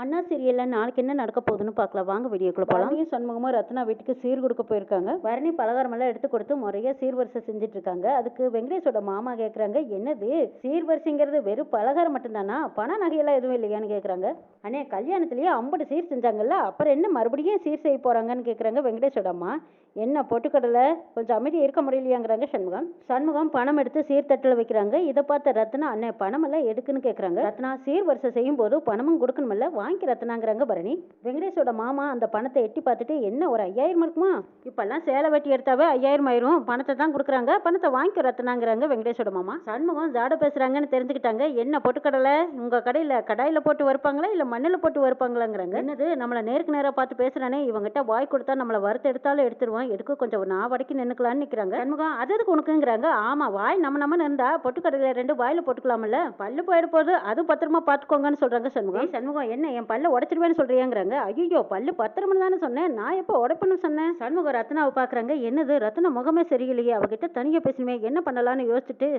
அண்ணா சீரியல்ல நாளைக்கு என்ன நடக்க போகுதுன்னு பார்க்கலாம். வாங்க வீடியோக்குள்ள போகலாம் பரணியும் சண்முகமும் ரத்னா வீட்டுக்கு சீர் கொடுக்க போயிருக்காங்க. பரணி பலகாரமெல்லாம் எடுத்து கொடுத்து முறையா சீர்வரிசை செஞ்சுட்டு இருக்காங்க. அதுக்கு வெங்கடேஷோட மாமா கேக்குறாங்க என்னது? சீர்வரிசைங்கிறது வெறும் பலகாரம் மட்டும்தானா? பண நகையெல்லாம் எதுவும் இல்லையான்னு கேக்குறாங்க. அண்ணே கல்யாணத்துலயே ஐம்பது சீர் செஞ்சாங்கல்ல அப்புறம் என்ன மறுபடியும் சீர் செய்ய போறாங்கன்னு கேக்குறாங்க வெங்கடேஷோட அம்மா. என்ன பொட்டுக்கடலை? கொஞ்சம் அமைதியாக இருக்க முடியலையாங்கிறாங்க சண்முகம். சண்முகம் பணம் எடுத்து சீர்தட்டில் வைக்கிறாங்க. இதை பார்த்த ரத்னா அண்ணே பணம் எல்லாம் எதுக்குன்னு கேட்குறாங்க ரத்னா சீர் வரிசை செய்யும் போது பணமும் கொடுக்கணுமில்ல வாங்கி ரத்னாங்கிறாங்க பரணி. வெங்கடேஷோட மாமா அந்த பணத்தை எட்டி பார்த்துட்டு என்ன ஒரு ஐயாயிரம் இருக்குமா? இப்பெல்லாம் சேலை வெட்டி எடுத்தாவே ஐயாயிரம் ஆயிரும். பணத்தை தான் கொடுக்குறாங்க. பணத்தை வாங்கி ரத்னாங்கிறாங்க வெங்கடேஷோட மாமா. சண்முகம் ஜாட பேசுறாங்கன்னு தெரிஞ்சுக்கிட்டாங்க. என்ன பொட்டுக்கடலை உங்க கடையில் கடாயில் போட்டு வறுப்பாங்களா? இல்லை மண்ணில் போட்டு வறுப்பாங்களாங்கிறாங்க? என்னது? நம்மளை நேருக்கு நேராக பார்த்து பேசுறானே? இவங்கிட்ட வாய் கொடுத்தா நம்மளை வறுத்து எடுத்தாலும் எடுத்துருவோம் எடுக்க கொஞ்சம் நான் வடக்கி நின்னுக்கலாம்னு நிற்கிறாங்க சண்முகம் அது எதுக்கு உனக்குங்கிறாங்க? ஆமா வாய் நம்ம நம்ம இருந்தா பொட்டுக்கடையில் ரெண்டு வாயில போட்டுக்கலாம்ல. பல்லு போயிட போகுது. அது பத்திரமா பார்த்துக்கோங்கன்னு சொல்றாங்க சண்முகம். சண்முகம் என்ன என் பல்ல உடைச்சிருவேன்னு சொல்றியாங்கிறாங்க. ஐயோ பல்லு பத்திரம்னு தானே சொன்னேன். நான் எப்போ உடைப்பேன்னு சொன்னேன்? சண்முகம் ரத்னாவை பார்க்குறாங்க. என்னது? ரத்னா முகமே சரியில்லையே. அவகிட்ட தனியாக பேசணுமே என்ன பண்ணலாம்னு யோசிச்சுட்டு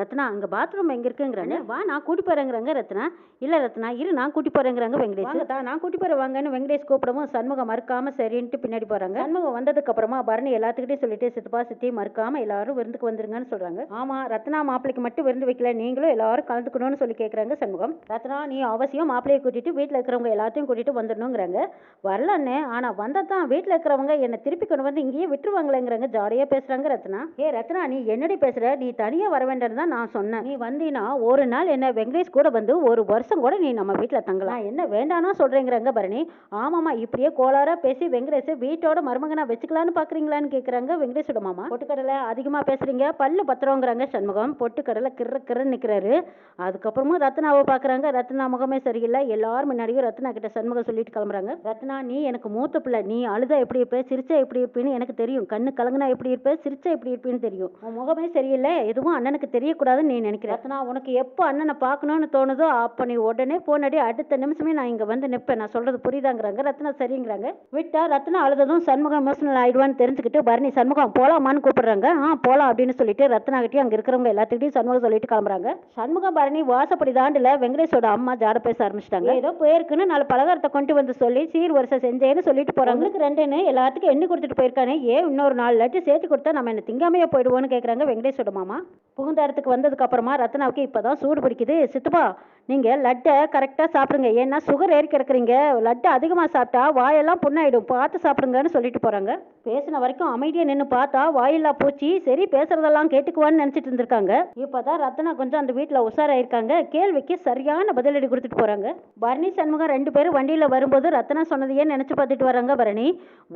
ரத்னா அங்கே பாத்ரூம் எங்கே இருக்குங்கிறாங்க. வா நான் கூட்டி போறேங்கிறாங்க ரத்னா. இல்லை ரத்னா இரு நான் கூட்டி போறேங்கிறாங்க வெங்கடேஷ். வாங்கத்தா, நான் கூட்டி போறேன். வாங்கன்னு வெங்கடேஷ் கூப்பிடவும் சண்முகம் மறுக்காம சரின்ட்டு பின்னாடி போறாங்க. சண்முகம் வந்ததுக்கு அப்புறமா பரணி எல்லாத்துக்கிட்டையும் சொல்லிட்டு சித்தப்பா சித்தி மறுக்காம எல்லாரும் விருந்துக்கு வந்துருங்கன்னு சொல்றாங்க. ஆமா ரத்னா மாப்பிளைக்கு மட்டும் விருந்து வைக்கல. நீங்களும் எல்லாரும் கலந்துக்கணும்னு சொல்லி கேட்குறாங்க சண்முகம். ரத்னா நீ அவசியம் மாப்பிளையை கூட்டிட்டு வீட்டில் இருக்கிறவங்க எல்லாத்தையும் கூட்டிட்டு வந்துடணுங்கிறாங்க. வரலன்னு ஆனா வந்தால் தான் வீட்டில் இருக்கிறவங்க என்னை திருப்பி கொண்டு வந்து இங்கேயே விட்டுருவாங்களேங்கிறாங்க. ஜாலியா பேசுறாங்க ரத்னா. ஏ ரத்னா நீ என்னடி பேசுற? நீ தனியா வர வேண்டாம்னு தான் நான் சொன்னேன். நீ வந்தீங்கன்னா ஒரு நாள் என்ன வெங்கடேஷ் கூட வந்து ஒரு வருஷம் கூட நீ நம்ம வீட்டில் தங்கலாம். என்ன வேண்டானா சொல்றேங்கிறாங்க பரணி. ஆமாம்மா இப்படியே கோளாராக பேசி வெங்கடேஷ் வீட்டோட மருமகனாக வச்சுக்கலான்னு பாக்குறீங்களான்னு கேட்குறாங்க வெங்கடேஷோட மாமா. பொட்டுக்கடலை அதிகமா பேசுறீங்க பல்லு பத்திரங்கிறாங்க சண்முகம். பொட்டுக்கடலை கிற கிற நிற்கிறாரு அதுக்கப்புறமும் ரத்னாவை பார்க்குறாங்க ரத்னா முகமே சரியில்லை. எல்லாரும் முன்னாடியும் ரத்னா கிட்ட சண்முகம் சொல்லிட்டு கிளம்புறாங்க. ரத்னா நீ எனக்கு மூத்த பிள்ளை. நீ அழுதா எப்படி இருப்ப? சிரிச்சா எப்படி இருப்பேன்னு எனக்கு தெரியும். கண்ணு கலங்குனா எப்படி இருப்ப? சிரிச்சா எப்படி இருப்பேன்னு தெரியும். உன் முகமே சரியில்லை. எதுவும் அண்ணனுக்கு தெரியக்கூடாதுன்னு நீ நினைக்கிற. ரத்னா உனக்கு எப்போ அண்ணனை பார்க்கணும்னு தோணுதோ அப்போ நீ உடனே போனடி அடுத்த நிமிஷமே நான் இங்க வந்து நிப்பேன். நான் சொல்றது புரியுதாங்கிறாங்க. ரத்னா சரிங்கிறாங்க. விட்டா ரத்னா அழுததும் சண்முகம் எமோஷனல் ஆயிடுவான்னு தெரிஞ்சுக்கிட்டு பரணி சண்முகம் போலாமான்னு கூப்பிடுறாங்க. ஆ போலாம் அப்படின்னு சொல்லிட்டு ரத்னா அங்கே அங்க இருக்கிறவங்க எல்லாத்துக்கிட்டையும் சண்முகம் சொல்லிட்டு கிளம்புறாங்க. சண்முகம் பரணி வாசப்படி தாண்டில வெங்கடேஷோட அம்மா ஜாட பேச ஆரம்பிச்சிட்டாங்க. ஏதோ பேருக்குன்னு நாலு பலகாரத்தை கொண்டு வந்து சொல்லி சீர் வருஷம் செஞ்சேன்னு சொல்லிட்டு போறாங்க. உங்களுக்கு ரெண்டுன்னு எல்லாத்துக்கும் எண்ணி கொடுத்துட்டு போயிருக்கானே ஏன் இன்னொரு நாலு லட்டு சேர்த்து கொடுத்தா நம்ம என்ன திங்காமையா போயிடுவோன்னு கேக்குறாங்க வெங்கடேஷோட மாமா. புகுந்த இடத்துக்கு வந்ததுக்கு அப்புறமா ரத்னாவுக்கு இப்பதான் சூடு பிடிக்குது. சித்துப்பா நீங்க லட்டை கரெக்டா சாப்பிடுங்க. ஏன்னா சுகர் ஏறி கிடக்குறீங்க. லட்டு அதிகமா சாப்பிட்டா வாயெல்லாம் புண்ணாயிடும். பார்த்து சாப்பிடுங்கன்னு சொல்லிட்டு போறாங்க. பேசின வரைக்கும் அமைதியா நின்று பார்த்தா வாயில்லா பூச்சி சரி பேசுறதெல்லாம் கேட்டுக்குவான்னு நினைச்சிட்டு இருந்திருக்காங்க. இப்பதான் ரத்னா கொஞ்சம் அந்த வீட்டுல உஷாராயிருக்காங்க. கேள்விக்கு சரியான பதிலடி கொடுத்துட்டு போறாங்க. பரணி சண்முகம் ரெண்டு பேரும் வண்டியில வரும்போது ரத்னா சொன்னதையே நினச்சி பார்த்துட்டு வராங்க பரணி?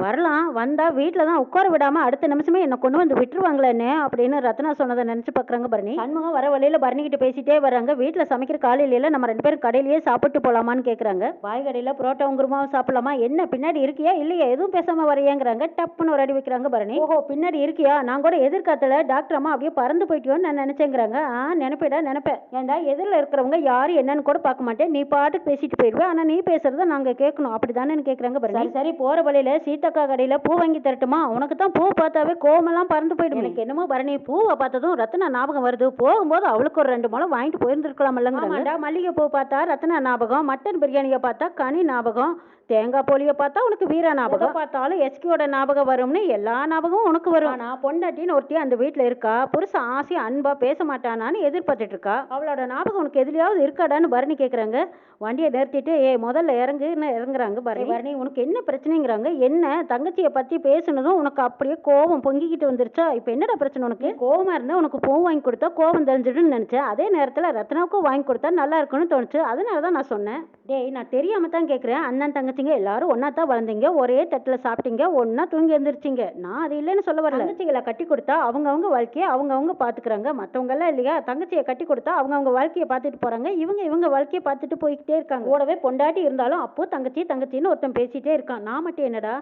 வரலாம் வந்தால் வீட்டில் தான் உட்கார விடாமல் அடுத்த நிமிஷமே என்னை கொண்டு வந்து விட்டுருவாங்களேன்னு அப்படின்னு ரத்னா சொன்னதை நினச்சி பார்க்குறாங்க பரணி. சண்முகம் வர வழியில பரணி பேசிட்டே வராங்க வீட்டில் சமைக்கிற காலையில நம்ம ரெண்டு பேரும் கடையிலேயே சாப்பிட்டு போகலாமான்னு கேட்குறாங்க பாய் கடையில் புரோட்டாவும் குருமாவும் சாப்பிடலாமா? என்ன பின்னாடி இருக்கியா? இல்லையா? எதுவும் பேசாமல் வரையாங்கிறாங்க. டப்புன்னு ஒரு அடி வைக்கிறாங்க பரணி. ஓஹோ பின்னாடி இருக்கியா? நான் கூட எதிர்காத்துல டாக்டர் அம்மா அப்படியே பறந்து போயிட்டியோன்னு நான் நினச்சேங்கிறாங்க. ஆ நினைப்பேடா நினைப்பேன். ஏன்டா எதிரில் இருக்கிறவங்க யாரும் என்னன்னு கூட பார்க்க மாட்டேன். நீ பாட்டுக்கு பேசிட்டு போய் போயிடுவேன். ஆனா நீ பேசுறத நாங்க கேட்கணும். அப்படிதானே கேட்குறாங்க பரணி சரி சரி போற வழியில சீத்தக்கா கடையில பூ வாங்கி தரட்டுமா? உனக்கு தான் பூ பார்த்தாவே கோவமெல்லாம் பறந்து போயிடும். எனக்கு என்னமோ பரணி. பூவை பார்த்ததும் ரத்னா ஞாபகம் வருது. போகும்போது அவளுக்கு ஒரு ரெண்டு முளம் வாங்கிட்டு போயிருந்துருக்கலாம் இல்லைங்க மல்லிகை பூ பார்த்தா ரத்னா ஞாபகம் மட்டன் பிரியாணியை பார்த்தா கனி ஞாபகம் தேங்காய் போலியை பார்த்தா உனக்கு வீரா ஞாபகம். பார்த்தாலும் எஸ்கியோட ஞாபகம் வரும்னு எல்லா ஞாபகமும் உனக்கு வரும். ஆனா பொண்டாட்டின்னு ஒருத்தி அந்த வீட்ல இருக்கா? புருஷன் ஆசையா அன்பா பேச மாட்டானான்னு எதிர்பார்த்துட்டு இருக்கா? அவளோட ஞாபகம் உனக்கு எதுலயாவது இருக்காடான்னு பரணி கேக்குறாங்க. வண்டியை நிறுத்திட்டு ஏ முதல்ல இறங்குன்னு இறங்குறாங்க பரணி பரணி உனக்கு என்ன பிரச்சனைங்கிறாங்க? என்ன தங்கச்சியை பத்தி பேசுனதும் உனக்கு அப்படியே கோபம் பொங்கிக்கிட்டு வந்துருச்சா? இப்போ என்னடா பிரச்சனை உனக்கு? கோவமா இருந்தா உனக்கு பூ வாங்கி கொடுத்தா கோபம் தெரிஞ்சிடும்னு நினைச்சேன். அதே நேரத்துல ரத்னாவுக்கும் வாங்கி கொடுத்தா நல்லா இருக்கும்னு தோணுச்சு. அதனால தான் நான் சொன்னேன். டேய் நான் தெரியாம தான் கேட்குறேன் அண்ணன் தங்கச்சிங்க எல்லாரும் ஒண்ணா தான் வளர்ந்தீங்க. ஒரே தட்டுல சாப்பிட்டீங்க. ஒண்ணா தூங்கி எழுந்திருச்சிங்க நான் அது இல்லைன்னு சொல்ல வரல. தங்கச்சிகளை கட்டி கொடுத்தா அவங்கவங்க வாழ்க்கையை அவங்கவங்க பாத்துக்கிறாங்க. மத்தவங்க எல்லாம் இல்லையா? தங்கச்சியை கட்டி கொடுத்தா அவங்கவங்க வாழ்க்கையை பார்த்துட்டு போறாங்க. இவங்க இவங்க வாழ்க்கையை பார்த்துட்டு போய்கிட்டே இருக்காங்க. கூடவே பொண்டாட்டி இருந்தாலும் அப்போ தங்கச்சி தங்கச்சின்னு ஒருத்தன் பேசிட்டே இருக்கான். நான் மட்டும் என்னடா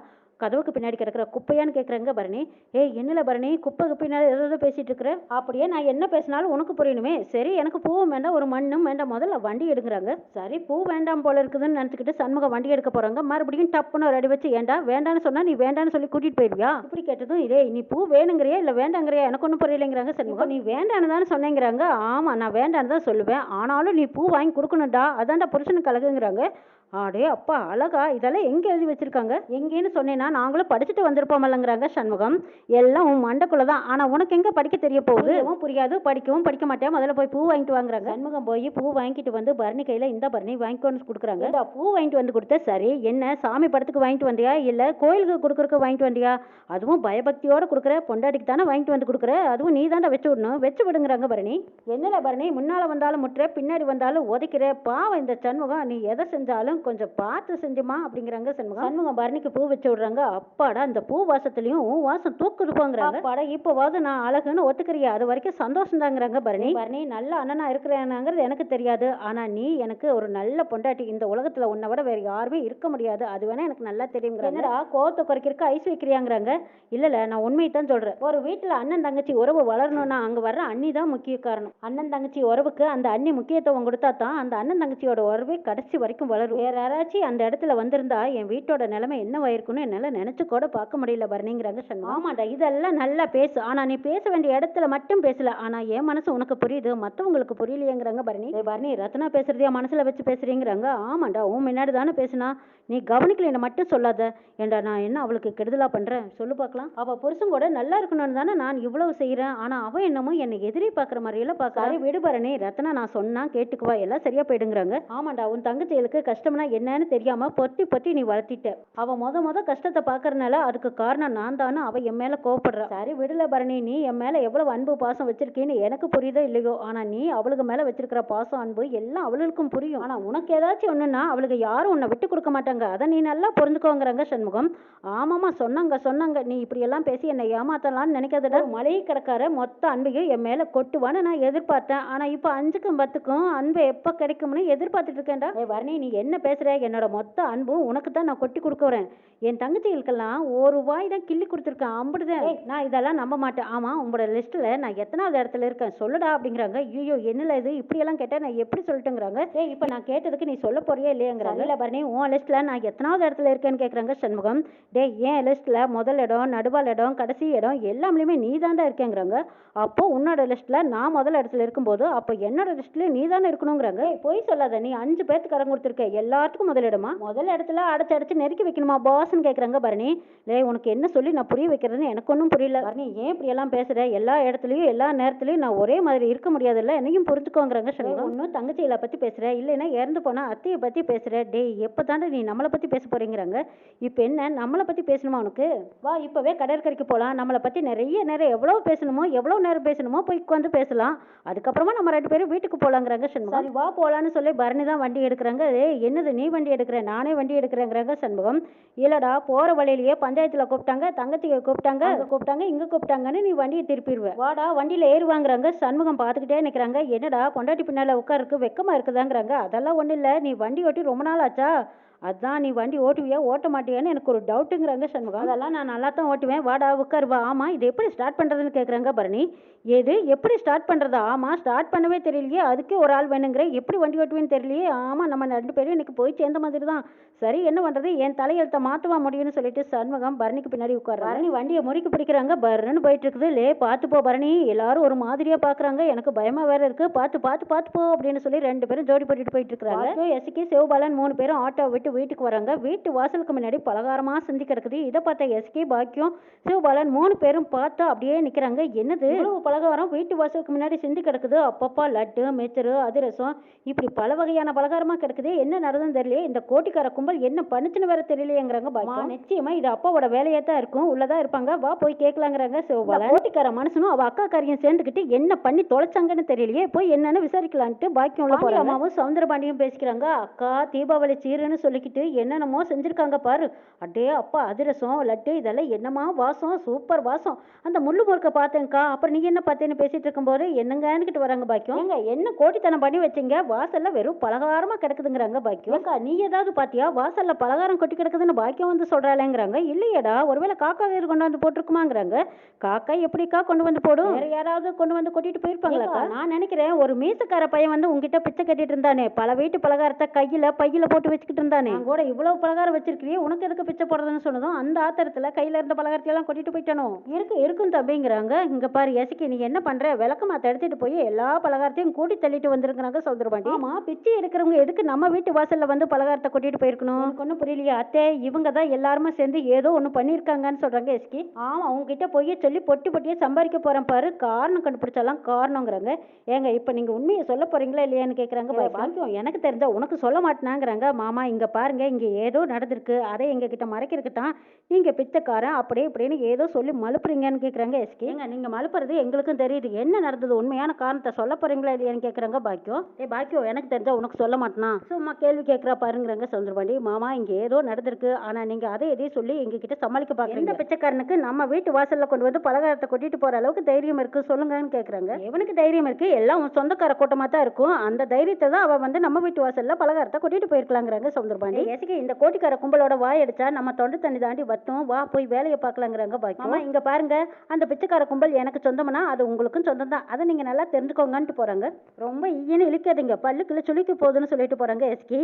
கதவுக்கு பின்னாடி கிடக்குற குப்பையான்னு கேட்குறேங்க பரணி. ஏய் என்னல பரணி? குப்பைக்கு பின்னாடி எதோ பேசிகிட்டு இருக்கிற? அப்படியே நான் என்ன பேசினாலும் உனக்கு புரியணுமே. சரி எனக்கு பூவும் வேண்டாம் ஒரு மண்ணும் வேண்டாம். முதல்ல வண்டி எடுக்கிறாங்க சரி பூ வேண்டாம் போல இருக்குதுன்னு நினச்சிக்கிட்டு சண்முகம் வண்டி எடுக்க போகிறாங்க மறுபடியும் டப்புன்னு ஒரு அடி வச்சு ஏண்டா வேண்டான்னு சொன்னால் நீ வேண்டான்னு சொல்லி கூட்டிகிட்டு போயிடுவியா இப்படி கேட்டதும் இதே நீ பூ வேணுங்கிறியா இல்லை வேண்டாங்கிறியா? எனக்கு ஒன்றும் புரியலைங்கிறாங்க சண்முகம். நீ வேண்டான்னு தானே சொன்னேங்கிறாங்க. ஆமாம் நான் வேண்டான்னு தான் சொல்லுவேன். ஆனாலும் நீ பூ வாங்கி கொடுக்கணும்டா. அதான்டா புருஷனுக்கு கலகுங்கிறாங்க ஆடே அப்பா அழகா. இதெல்லாம் எங்க எழுதி வச்சிருக்காங்க? எங்கேன்னு சொன்னேன்னா நாங்களும் படிச்சுட்டு வந்திருப்போமல்லங்கிறாங்க சண்முகம். எல்லாம் உன் மண்டைக்குள்ள தான் ஆனா உனக்கு எங்க படிக்க தெரிய போகுது? புரியவும் புரியாது. படிக்கவும் படிக்க மாட்டேன். முதல்ல போய் பூ வாங்கிட்டு வாங்குறாங்க. சண்முகம் போய் பூ வாங்கிட்டு வந்து பரணி கையில இந்த பரணி வாங்கிக்கோன்னு கொடுக்குறாங்க. இந்த பூ வாங்கிட்டு வந்து கொடுத்த சரி. என்ன? சாமி படத்துக்கு வாங்கிட்டு வந்தியா? இல்ல கோயிலுக்கு கொடுக்குறக்கு வாங்கிட்டு வந்தியா? அதுவும் பயபக்தியோட கொடுக்குற பொண்டாட்டிக்கு தானே வாங்கிட்டு வந்து கொடுக்குற? அதுவும் நீ தாண்டா வச்சு விடணும். வச்சு விடுங்கிறாங்க பரணி. என்னல பரணி? முன்னால வந்தாலும் முட்டுற பின்னாடி வந்தாலும் உதைக்கிற? பாவம் இந்த சண்முகம். நீ எதை செஞ்சாலும் கொஞ்சம் பார்த்து செஞ்சுமா அப்படிங்கிறாங்க சண்முகம். சண்முகம் பரணிக்கு பூ வச்சு விடுறாங்க. அப்பாடா இந்த பூ வாசத்துலயும் உன் வாசம் தூக்குது போங்கிறாங்க அப்பாடா இப்போவாது நான் அழகுன்னு ஒத்துக்கிறியா? அது வரைக்கும் சந்தோஷம் தாங்கிறாங்க பரணி பரணி நல்ல அண்ணனா இருக்கிறேனாங்கிறது எனக்கு தெரியாது. ஆனா நீ எனக்கு ஒரு நல்ல பொண்டாட்டி. இந்த உலகத்துல உன்னை விட வேற யாருமே இருக்க முடியாது. அது வேணா எனக்கு நல்லா தெரியுங்கிறாங்க என்னடா கோவத்தை குறைக்கிறதுக்கு ஐஸ் வைக்கிறியாங்கிறாங்க. இல்லல நான் உண்மையை தான் சொல்றேன். ஒரு வீட்டுல அண்ணன் தங்கச்சி உறவு வளரணும்னா அங்க வர்ற அண்ணி தான் முக்கிய காரணம். அண்ணன் தங்கச்சி உறவுக்கு அந்த அண்ணி முக்கியத்துவம் கொடுத்தா தான் அந்த அண்ணன் தங்கச்சியோட உறவே கடைசி வரைக்கும் வளரும். வேற யாராச்சும் அந்த இடத்துல வந்திருந்தா என் வீட்டோட நிலைமை என்னவாயிருக்குன்னு என்னால நினைச்சு கூட பார்க்க முடியல பரணிங்கிறாங்க சண்முகம். ஆமாடா இதெல்லாம் நல்லா பேசு. ஆனா நீ பேச வேண்டிய இடத்துல மட்டும் பேசல. ஆனா என் மனசு உனக்கு புரியுது. மத்தவங்களுக்கு புரியலையேங்கிறாங்க பரணி. "ஏய் பரணி ரத்னா பேசுறதையா மனசுல வச்சு பேசுறீங்கிறாங்க? ஆமாண்டா உன் முன்னாடி தானே பேசுனா. நீ கவனிக்கலைன்னு மட்டும் சொல்லாத. ஏண்டா நான் என்ன அவளுக்கு கெடுதலா பண்றேன்? சொல்லு பார்க்கலாம். அவ புருஷன் கூட நல்லா இருக்கணும்னு தானே நான் இவ்வளவு செய்யறேன் ஆனா அவ என்னமோ என்னை எதிரி பாக்குற மாதிரியெல்லாம் பார்க்க விடு பரணி. ரத்னா நான் சொன்னா கேட்டுக்குவா. எல்லாம் சரியா போயிடுங்கிறாங்க. ஆமாண்டா உன் தங்கச்சிகளுக்கு கஷ்டம்னா என்னன்னு தெரியாம பொத்தி பொத்தி நீ வளர்த்திட்ட. அவ முத முத கஷ்டத்தை பாக்குறதுனால அதுக்கு காரணம் நான் தானே அவ என் மேல கோவப்படுறா. சரி விடல பரணி நீ என் மேல எவ்வளவு அன்பு பாசம் வச்சிருக்கேன்னு எனக்கு புரியுதோ இல்லையோ? ஆனா நீ அவளுக்கு மேல வச்சிருக்கிற பாசம் அன்பு எல்லாம் அவளுக்கும் புரியும். ஆனா உனக்கு ஏதாச்சும் ஒண்ணுன்னா அவளுக்கு யாரும் உன்னை விட்டு கொடுக்க மாட்டாங்க. அதை நீ நல்லா புரிஞ்சுக்கோங்கிறாங்க சண்முகம். ஆமாமா சொன்னாங்க சொன்னாங்க. நீ இப்படி எல்லாம் பேசி என்னை ஏமாத்தலாம்னு நினைக்காதடா. ஒரு மளிகை கடைக்கார மொத்த அன்பையும் என் மேல கொட்டுவான்னு நான் எதிர்பார்த்தேன். ஆனா இப்போ அஞ்சுக்கும் பத்துக்கும் அன்பு எப்ப கிடைக்கும்னு எதிர்பார்த்துட்டு இருக்கேன்டா. வரணி நீ என்ன பேசுற என்னோட மொத்த அன்பும் உனக்கு தான் நான் கொட்டி கொடுக்க வரேன் என் தங்கச்சிகளுக்கெல்லாம் ஒரு வாய் தான் கிள்ளி கொடுத்துருக்கேன் அம்பிடுதான் நான் இதெல்லாம் நம்ப மாட்டேன். ஆமா உங்களோட லிஸ்ட்ல நான் எத்தனாவது இடத்துல இருக்கேன் சொல்லுடா அப்படிங்கிறாங்க. ஐயோ என்னல இது? இப்படியெல்லாம் கேட்டா நான் எப்படி சொல்லட்டுங்கிறாங்க. ஏய் இப்போ நான் கேட்டதுக்கு நீ சொல்ல போறியா இல்லையாங்கிறாங்க. இல்ல பரணி உன் லிஸ்ட்ல நான் எத்தனாவது இடத்துல இருக்கேன்னு கேக்குறாங்க சண்முகம். டேய் ஏன் லிஸ்ட்ல முதல் இடம் நடுவால் இடம் கடைசி இடம் எல்லாம்லயுமே நீ தாண்டா இருக்கேங்கிறாங்க. அப்போ உன்னோட லிஸ்ட்ல நான் முதல் இடத்துல இருக்கும்போது அப்போ என்னோட லிஸ்ட்ல நீ தானே இருக்கணுங்கிறாங்க. பொய் சொல்லாத. நீ அஞ்சு பேர்த்துக்கு கடன் கொடுத்துருக்க. எல்லாத்துக்கும் முதல் இடமா முதல் இடத்துல அடைச்சு அடைச்சு நெருக்கி வைக்கணுமா? பாஸ்ன்னு கேக்குறாங்க பரணி. லே உனக்கு என்ன சொல்லி நான் புரிய வைக்கிறதுன்னு எனக்கு ஒன்றும் புரியல. பரணி ஏன் இப்படி எல்லாம் பேசுற? எல்லா இடத்துலயும் எல்லா நேரத்துலயும் நான் ஒரே மாதிரி இருக்க முடியாதுல்ல? என்னையும் புரிஞ்சுக்கோங்கிறாங்க சண்முகம் ஒன்றும் தங்கச்சிகளை பத்தி பேசுற? இல்லைன்னா இறந்து போனா அத்தையை பத்தி பேசுற? டேய் எப்போ நீ நம்மளை பத்தி பேச போறீங்கிறாங்க. இப்போ என்ன? நம்மளை பத்தி பேசணுமா உனக்கு? வா இப்பவே கடற்கரைக்கு போலாம். நம்மளை பத்தி நிறைய நேரம் எவ்வளவு பேசணுமோ எவ்வளவு நேரம் பேசணுமோ போய் உட்காந்து பேசலாம். அதுக்கப்புறமா நம்ம ரெண்டு பேரும் வீட்டுக்கு போலாங்கிறாங்க சண்முகம் சரி வா போலான்னு சொல்லி பரணி தான் வண்டி எடுக்கிறாங்க. ஏய் என்னது நீ வண்டி எடுக்கிற நானே வண்டி எடுக்கிறேங்கிறாங்க சண்முகம். இல்லடா போற வழியிலேயே பஞ்சாயத்துல கூப்பிட்டாங்க தங்கச்சியை கூப்பிட்டாங்க அங்க கூப்பிட்டாங்க இங்க கூப்பிட்டாங்கன்னு நீ வண்டியை திருப்பிடுவ. வாடா வண்டியில ஏறுவாங்கிறாங்க சண்முகம் பார்த்துக்கிட்டே நிக்கிறாங்க. என்னடா பொண்டாட்டி பின்னால உட்காருக்கு வெக்கமா இருக்குதாங்கிறாங்க. அதெல்லாம் ஒண்ணும் இல்ல நீ வண்டி ஓட்டி ரொம்ப நாள் ஆச்சா? அதான் நீ வண்டி ஓட்டுவியா? ஓட்ட மாட்டியான்னு எனக்கு ஒரு டவுட்டுங்கிறாங்க சண்முகம். அதெல்லாம் நான் நல்லா தான் ஓட்டுவேன். வாடா உட்காரு வா. ஆமா இது எப்படி ஸ்டார்ட் பண்றதுன்னு கேக்குறாங்க பரணி. எது? எப்படி ஸ்டார்ட் பண்றதா? ஆமா ஸ்டார்ட் பண்ணவே தெரியலையே. அதுக்கே ஒரு ஆள் வேணுங்கிற. எப்படி வண்டி ஓட்டுவேன்னு தெரியலையே. ஆமா நம்ம ரெண்டு பேரும் இன்னைக்கு போய் சேர்ந்த மாதிரி தான் சரி என்ன பண்றது? என் தலையெழுத்த மாத்தவா முடியும்னு சொல்லிட்டு சண்முகம் பரணிக்கு பின்னாடி உட்கார் பரணி வண்டியை முறுக்கி பிடிக்கிறாங்க. பரன்னு போயிட்டு இருக்குது லே பார்த்து போ பரணி. எல்லாரும் ஒரு மாதிரியா பாக்குறாங்க. எனக்கு பயமா வேற இருக்கு. பார்த்து பார்த்து பார்த்து போ அப்படின்னு சொல்லி ரெண்டு பேரும் ஜோடி போட்டுட்டு போயிட்டு இருக்காங்க எஸ்கே சிவபாலன் மூணு பேரும் ஆட்டோ விட்டு வீட்டுக்கு வராங்க. வீட்டு வாசலுக்கு முன்னாடி பலகாரமா சிந்தி கிடக்குது. இதை பார்த்த எஸ்கே பாக்கியம் சிவபாலன் மூணு பேரும் பார்த்தா அப்படியே நிக்கிறாங்க. என்னது? இவ்வளவு பலகாரம் வீட்டு வாசலுக்கு முன்னாடி சிந்தி கிடக்குது. அப்பப்பா லட்டு மெச்சரு அதிரசம். இப்படி பல வகையான பலகாரமா கிடக்குது. என்ன நடந்ததுன்னு தெரியல இந்த கோட்டிக்கார கும்பல் என்ன பண்ணுச்சுன்னு வேற தெரியலையேங்கிறாங்க பாக்கியம் நிச்சயமா இது அப்பாவோட வேலையா தான் இருக்கும். உள்ளதா இருப்பாங்க. வா போய் கேட்கலாங்கிறாங்க சிவபாலன். கோட்டிக்கார மனுஷனும் அவ அக்கா காரியம் சேர்ந்துக்கிட்டு என்ன பண்ணி தொலைச்சாங்கன்னு தெரியலையே. போய் என்னன்னு விசாரிக்கலான்ட்டு பாக்கியம் உள்ள போறாங்க. அம்மாவும் சவுந்தரபாண்டியும் பேசிக்கிறாங்க. அக்கா தீபாவளி சீருன்னு சொல்லிக்கிட்டு என்னென்னமோ செஞ்சிருக்காங்க பாரு. அடே அப்பா அதிரசம் லட்டு இதெல்லாம் என்னமா வாசம் சூப்பர் வாசம். அந்த முள்ளு முறுக்க பார்த்தேன்க்கா. அப்புறம் நீ என்ன பார்த்தேன்னு பேசிட்டு இருக்கும்போது என்னங்கன்னுக்கிட்டு வராங்க பாக்கியம். ஏங்க என்ன கோட்டித்தனம் பண்ணி வச்சீங்க? வாசல்ல வெறும் பலகாரமா கிடக்குதுங்கிறாங்க பாக்கியம். ஏக்கா நீ ஏதாவது பாத்தியா? வாசல்ல பலகாரம் கொட்டி கிடக்குதுன்னு பாக்கியம் வந்து சொல்றாளேங்கிறாங்க. இல்லையடா ஒருவேளை காக்கா வேறு கொண்டு வந்து போட்டிருக்குமாங்கிறாங்க. காக்கா எப்படிக்கா கொண்டு வந்து போடும்? வேற யாராவது கொண்டு வந்து கொட்டிட்டு போயிருப்பாங்களா நான் நினைக்கிறேன் ஒரு மீசக்கார பையன் வந்து உங்ககிட்ட பிச்சை கட்டிட்டு இருந்தானே. பல வீட்டு பலகாரத்தை கையில பையில போட்டு வச்சுக்கிட்டு இருந்தானே. தானே கூட இவ்வளவு பலகாரம் வச்சிருக்கிறியே உனக்கு எதுக்கு பிச்சை போடுறதுன்னு சொன்னதும் அந்த ஆத்திரத்துல கையில இருந்த பலகாரத்தை எல்லாம் கொட்டிட்டு போயிட்டானோ? இருக்கு இருக்கும் தம்பிங்கிறாங்க. இங்க பாரு எசிக்கு நீ என்ன பண்ற? விளக்க மாத்த எடுத்துட்டு போய் எல்லா பலகாரத்தையும் கூட்டி தள்ளிட்டு வந்திருக்கிறாங்க சௌந்தரபாண்டி ஆமா. பிச்சை எடுக்கிறவங்க எதுக்கு நம்ம வீட்டு வாசல்ல வந்து பலகாரத்தை கொட்டிட்டு போயிருக்கணும்? எனக்கு ஒன்றும் புரியலையா அத்தை. இவங்க தான் எல்லாருமே சேர்ந்து ஏதோ ஒன்று பண்ணியிருக்காங்கன்னு சொல்றாங்க எஸ்கி ஆமா அவங்க கிட்ட போய் சொல்லி பொட்டி பொட்டியே சம்பாதிக்க போறேன் பாரு. காரணம் கண்டுபிடிச்சாலாம் காரணங்கிறாங்க. ஏங்க இப்போ நீங்க உண்மையை சொல்ல போறீங்களா இல்லையான்னு கேட்குறாங்க பாக்கியம். எனக்கு தெரிஞ்சா உனக்கு சொல்ல மாட்டேனாங்கிறாங்க. மாமா இங்க பாருங்க இங்க ஏதோ நடந்திருக்கு. அதை எங்க கிட்ட மறைக்கிறதுக்கு தான் நீங்க பிச்சைக்காரன் அப்படியே இப்படின்னு ஏதோ சொல்லி மலுப்புறீங்கன்னு கேட்குறாங்க எஸ்கி. ஏங்க நீங்க மலுப்புறது எங்களுக்கும் தெரியுது. என்ன நடந்தது? உண்மையான காரணத்தை சொல்ல போறீங்களா இல்லையான்னு கேட்குறாங்க பாக்கியம் ஏ பாக்கியம் எனக்கு தெரிஞ்சா உனக்கு சொல்ல மாட்டேனா? சும்மா கேள்வி கேட்குறா பாருங்கிறாங்க சவுந்தரபாண்டி மாமா இங்க ஏதோ நடந்திருக்கு. ஆனா நீங்க அதை எதையும் சொல்லி எங்க கிட்ட சமாளிக்க பாக்குறீங்க. எந்த பிச்சைக்காரனுக்கு நம்ம வீட்டு வாசல்ல கொண்டு வந்து பலகாரத்தை கொட்டிட்டு போற அளவுக்கு தைரியம் இருக்கு சொல்லுங்கன்னு கேக்குறாங்க. எவனுக்கு தைரியம் இருக்கு? எல்லாம் உன் சொந்தக்கார கூட்டமா தான் இருக்கும். அந்த தைரியத்தை தான் அவ வந்து நம்ம வீட்டு வாசல்ல பலகாரத்தை கொட்டிட்டு போயிருக்கலாங்கிறாங்க சவுந்தரபாண்டி எசிக்கு இந்த கோட்டிக்கார கும்பலோட வாய் அடிச்சா நம்ம தொண்டை தண்ணி தாண்டி வத்தோம் வா போய் வேலையை பார்க்கலாங்கிறாங்க பாக்கி மாமா இங்க பாருங்க அந்த பிச்சைக்கார கும்பல் எனக்கு சொந்தம்னா அது உங்களுக்கும் சொந்தம் தான். அதை நீங்க நல்லா தெரிஞ்சுக்கோங்கன்ட்டு போறாங்க. ரொம்ப ஈயன்னு இழுக்காதீங்க. பல்லுக்குள்ள சுளிக்க போகுதுன்னு சொல்லிட்டு போறாங்க எஸ்கி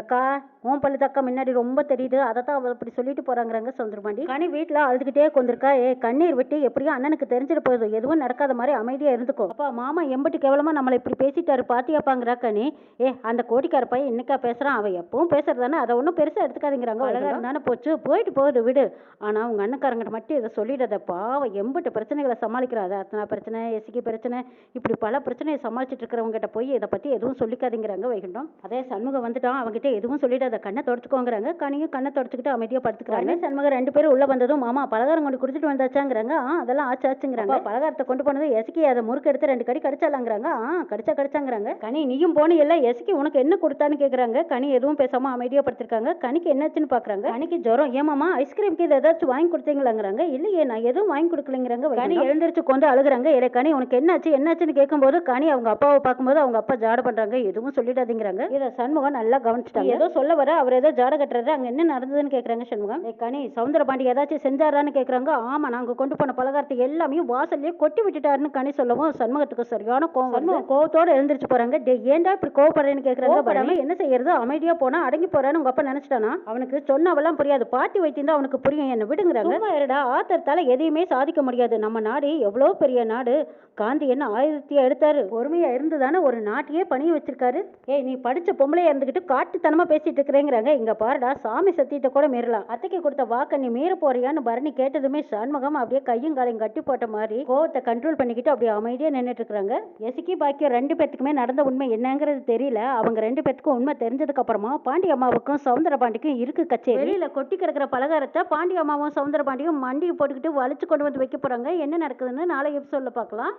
எக்கா உன் பல்லு தக்கா முன்னாடி ரொம்ப தெரியுது. அதை தான் அவ அப்படி சொல்லிட்டு போறாங்கிறாங்க சவுந்தரபாண்டி கனி வீட்டுல அழுதுகிட்டே கொண்டிருக்கா ஏ கண்ணீர் விட்டு எப்படியும் அண்ணனுக்கு தெரிஞ்சிட போகுது. எதுவும் நடக்காத மாதிரி அமைதியா இருந்துக்கோ. அப்பா மாமா எம்பிட்டு கேவலமா நம்மளை இப்படி பேசிட்டாரு பாத்தியாப்பாங்கிறா கனி. ஏ அந்த கோடிக்கார பையன் இன்னைக்கா பேசுறான்? அவன் எப்பவும் பேசுறதானே அதை ஒன்றும் பெருசா எடுத்துக்காதீங்கிறாங்க அழகா தானே போச்சு போயிட்டு போகுது விடு. ஆனா உங்க அண்ணக்காரங்கிட்ட மட்டும் இதை சொல்லிடாத. பாவம் எம்பிட்டு பிரச்சனைகளை சமாளிக்கிறாத. அத்தனை பிரச்சனை எசிக்கு பிரச்சனை இப்படி பல பிரச்சனையை சமாளிச்சுட்டு இருக்கிறவங்க கிட்ட போய் இதை பத்தி எதுவும் சொல்லிக்காதீங்கிறாங்க வைகுண்டம். அதே சண்முகம் வந்துட்டான். அவங்ககிட்ட எதுவும் சொல்லிடாத. கண்ணை தொடச்சுக்கோங்கிறாங்க. கனியும் கண்ணை தொடச்சுக்கிட்டு அமைதியா படுத்துக்கிறாங்க. சண்முகம் ரெண்டு பேரும் உள்ள வந்ததும் மாமா பலகாரம் கொண்டு குடிச்சிட்டு வந்தாச்சாங்கிறாங்க. ஆ அதெல்லாம் ஆச்சு ஆச்சுங்கிறாங்க. பலகாரத்தை கொண்டு போனது எசுக்கி அதை முறுக்கு எடுத்து ரெண்டு கடி கடிச்சாலாங்கிறாங்க. ஆ கடிச்சா கடிச்சாங்கிறாங்க. கனி நீயும் போனி இல்ல எசுக்கி உனக்கு என்ன கொடுத்தான்னு கேக்குறாங்க. கனி எதுவும் பேசாம அமைதியா படுத்திருக்காங்க கனிக்கு என்னாச்சுன்னு பாக்குறாங்க. கனிக்கு ஜுரம். ஏமாமா ஐஸ்கிரீம்க்கு இது ஏதாச்சும் வாங்கி கொடுத்தீங்களாங்கிறாங்க? இல்லையே நான் எதுவும் வாங்கி கொடுக்கலங்கிறாங்க. கனி எழுந்திருச்சு கொண்டு அழுகுறாங்க. இட கனி உனக்கு என்னாச்சு? என்னாச்சுன்னு கேட்கும்போது கனி அவங்க அப்பாவை பார்க்கும்போது அவங்க அப்பா ஜாட பண்றாங்க. எதுவும் சொல்லிடாதீங்கிறாங்க. இதை சண்முகம் நல்லா கவனிச்சிட்டாங்க. ஏதோ சொல்ல வர அவர் ஏதோ ஜாட கட்டுறாரு. அங்க என்ன நடந்ததுன்னு கேக்குறாங்க சண்முகம். கனி சவுந்தர பாண்டி ஏதாச்சும் செஞ்சாரான்னு கேக்குறாங்க. ஆமா நாங்க கொண்டு போன பலகாரத்தை எல்லாமே வாசல்லே கொட்டி விட்டுட்டாருன்னு கனி சொல்லவும் சண்முகத்துக்கு சரியான கோவம் சண்முகம் கோவத்தோட எழுந்திருச்சு போறாங்க. டேய் ஏன்டா இப்படி கோவப்படுறேன்னு பரவாயில்ல என்ன செய்யறது? அமைதியா போனா அடங்கி போறேன்னு உங்க அப்பா நினைச்சிட்டானா? அவனுக்கு சொன்னவெல்லாம் புரியாது. பாட்டி வைத்தியம் தான் அவனுக்கு புரியும். என்ன விடுங்கிறாங்க. சும்மா இருடா. ஆத்தரத்தால எதையுமே சாதிக்க முடியாது. நம்ம நாடு எவ்வளவு பெரிய நாடு? காந்தி என்ன ஆயுதத்தையே எடுத்தாரு? பொறுமையா இருந்துதானே ஒரு நாட்டையே பணிய வச்சிருக்காரு. ஏய் நீ படிச்ச பொம்பளையா இருந்துகிட்டு காட்டுத்தனமா பேசிட்டு இருக்கிறேங்கிறாங்க. இங்க பாருடா. சாமி சத்தியத்தை கூட மீறலாம். அத்தைக்கு கொடுத்த வாக்க நீ மீற போறியான்னு பரணி கேட்டதுமே சண்முகம் அப்படியே கையும் காலையும் கட்டி போட்ட மாதிரி கோவத்தை கண்ட்ரோல் பண்ணிக்கிட்டு அப்படியே அமைதியா நின்னுட்டு இருக்காங்க எசுக்கி பாக்கியம் ரெண்டு பேத்துக்குமே நடந்த உண்மை என்னங்கிறது தெரியல. அவங்க ரெண்டு பேத்துக்கும் உண்மை தெரிஞ்சதுக்கு அப்புறமா பாண்டி அம்மாவுக்கும் சவுந்தர பாண்டிக்கும் இருக்கு கச்சேரி. வெளியில கொட்டி கிடக்கிற பலகாரத்தை பாண்டி அம்மாவும் சவுந்தர பாண்டியும் மண்டியை போட்டுக்கிட்டு வலிச்சு கொண்டு வந்து வைக்க போறாங்க. என்ன நடக்குதுன்னு நாளை எபிசோட்ல பார்க்கலாம்.